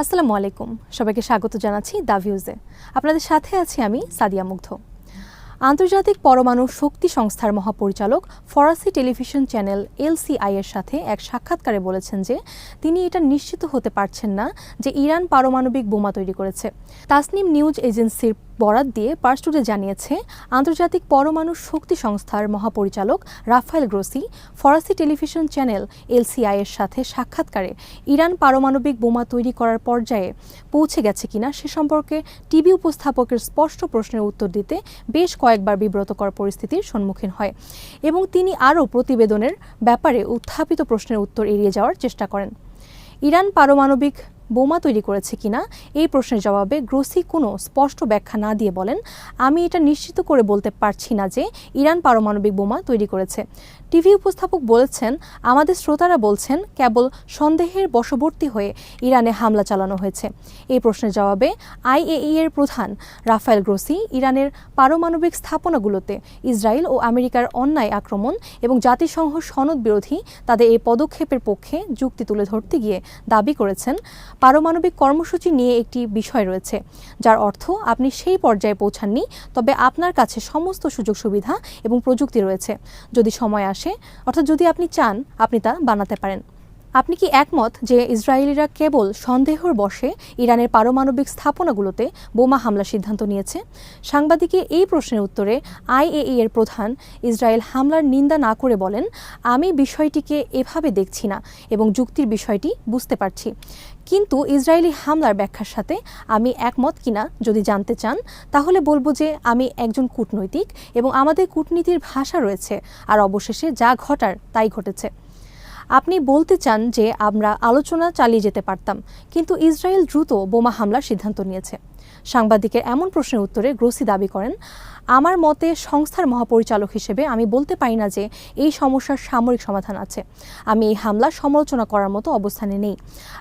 আসসালামু আলাইকুম। সবাইকে স্বাগত জানাচ্ছি দ্য ভিউজে। আপনাদের সাথে আছি আমি সাদিয়া মুগ্ধ। আন্তর্জাতিক পরমাণু শক্তি সংস্থার মহাপরিচালক ফরাসি টেলিভিশন চ্যানেল এলসিআই এর সাথে এক সাক্ষাৎকারে বলেছেন যে তিনি এটা নিশ্চিত হতে পারছেন না যে ইরান পারমাণবিক বোমা তৈরি করেছে। তাসনিম নিউজ এজেন্সির বরাত দিয়ে পার্সটুডে জানিয়েছে, আন্তর্জাতিক পরমাণু শক্তি সংস্থার মহাপরিচালক রাফায়েল গ্রোসি ফরাসি টেলিভিশন চ্যানেল এলসিআই এর সাথে সাক্ষাৎকারে ইরান পারমাণবিক বোমা তৈরি করার পর্যায়ে পৌঁছে গেছে কিনা সে সম্পর্কে টিভি উপস্থাপকের স্পষ্ট প্রশ্নের উত্তর দিতে বেশ কয়েকবার বিব্রতকর পরিস্থিতির সম্মুখীন হয় এবং তিনি আরও প্রতিবেদনের ব্যাপারে উত্থাপিত প্রশ্নের উত্তর এড়িয়ে যাওয়ার চেষ্টা করেন। ইরান পারমাণবিক বোমা তৈরি করেছে কিনা এই প্রশ্নের জবাবে গ্রোসি কোনো স্পষ্ট ব্যাখ্যা না দিয়ে বলেন, আমি এটা নিশ্চিত করে বলতে পারছি না যে ইরান পারমাণবিক বোমা তৈরি করেছে। টিভি উপস্থাপক বলেছেন, আমাদের শ্রোতারা বলছেন কেবল সন্দেহের বশবর্তী হয়ে ইরানে হামলা চালানো হয়েছে। এই প্রশ্নের জবাবে আইএই এর প্রধান রাফায়েল গ্রোসি, ইরানের পারমাণবিক স্থাপনাগুলোতে ইসরায়েল ও আমেরিকার অন্যায় আক্রমণ এবং জাতিসংঘ সনদ বিরোধী তাদের এই পদক্ষেপের পক্ষে যুক্তি তুলে ধরতে গিয়ে দাবি করেছেন পারমাণবিক কর্মসূচি নিয়ে একটি বিষয় রয়েছে, যার অর্থ আপনি সেই পর্যায়ে পৌঁছাননি, তবে আপনার কাছে সমস্ত সুযোগ সুবিধা এবং প্রযুক্তি রয়েছে। যদি সময় আসে, অর্থাৎ যদি আপনি চান, আপনি তা বানাতে পারেন। আপনি কি একমত যে ইসরায়েলিরা কেবল সন্দেহর বশে ইরানের পারমাণবিক স্থাপনাগুলোতে বোমা হামলার সিদ্ধান্ত নিয়েছে? সাংবাদিকের এই প্রশ্নের উত্তরে আইএই এর প্রধান ইসরায়েল হামলার নিন্দা না করে বলেন, আমি বিষয়টিকে এভাবে দেখছি না এবং যুক্তির বিষয়টি বুঝতে পারছি। কিন্তু ইসরায়েলি হামলার ব্যাখ্যার সাথে আমি একমত কিনা যদি জানতে চান, তাহলে বলব যে আমি একজন কূটনৈতিক এবং আমাদের কূটনীতির ভাষা রয়েছে, আর অবশেষে যা ঘটার তাই ঘটেছে। আপনি বলতে চান যে আমরা আলোচনা চালিয়ে যেতে পারতাম, কিন্তু ইসরায়েল দ্রুত বোমা হামলার সিদ্ধান্ত নিয়েছে। সাংবাদিকের এমন প্রশ্নের উত্তরে গ্রোসি দাবি করেন, আমার মতে সংস্থার মহাপরিচালক হিসেবে আমি বলতে পারি না যে এই সমস্যার সামরিক সমাধান আছে। আমি এই হামলা সমালোচনা করার মতো অবস্থানে নেই।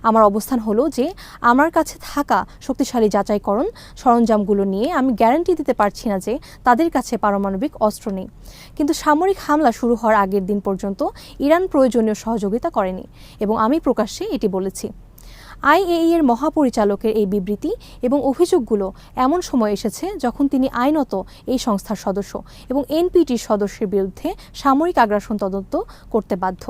আমার অবস্থান হলো যে আমার কাছে থাকা শক্তিশালী যাচাইকরণ সরঞ্জামগুলো নিয়ে আমি গ্যারান্টি দিতে পারছি না যে তাদের কাছে পারমাণবিক অস্ত্র নেই। কিন্তু সামরিক হামলা শুরু হওয়ার আগের দিন পর্যন্ত ইরান প্রয়োজনীয় সহযোগিতা করেনি এবং আমি প্রকাশ্যে এটি বলেছি। আইএই এর মহাপরিচালকের এই বিবৃতি এবং অভিযোগগুলো এমন সময় এসেছে যখন তিনি আইনত এই সংস্থার সদস্য এবং এনপিটির সদস্যের বিরুদ্ধে সামরিক আগ্রাসন তদন্ত করতে বাধ্য।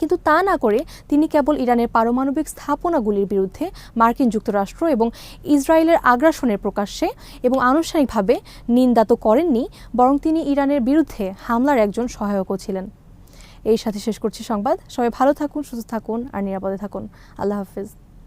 কিন্তু তা না করে তিনি কেবল ইরানের পারমাণবিক স্থাপনাগুলির বিরুদ্ধে মার্কিন যুক্তরাষ্ট্র এবং ইসরায়েলের আগ্রাসনের প্রকাশ্যে এবং আনুষ্ঠানিকভাবে নিন্দা তো করেননি, বরং তিনি ইরানের বিরুদ্ধে হামলার একজন সহায়কও ছিলেন। এই সাথে শেষ করছি সংবাদ। সবাই ভালো থাকুন, সুস্থ থাকুন আর নিরাপদে থাকুন। আল্লাহ হাফিজ।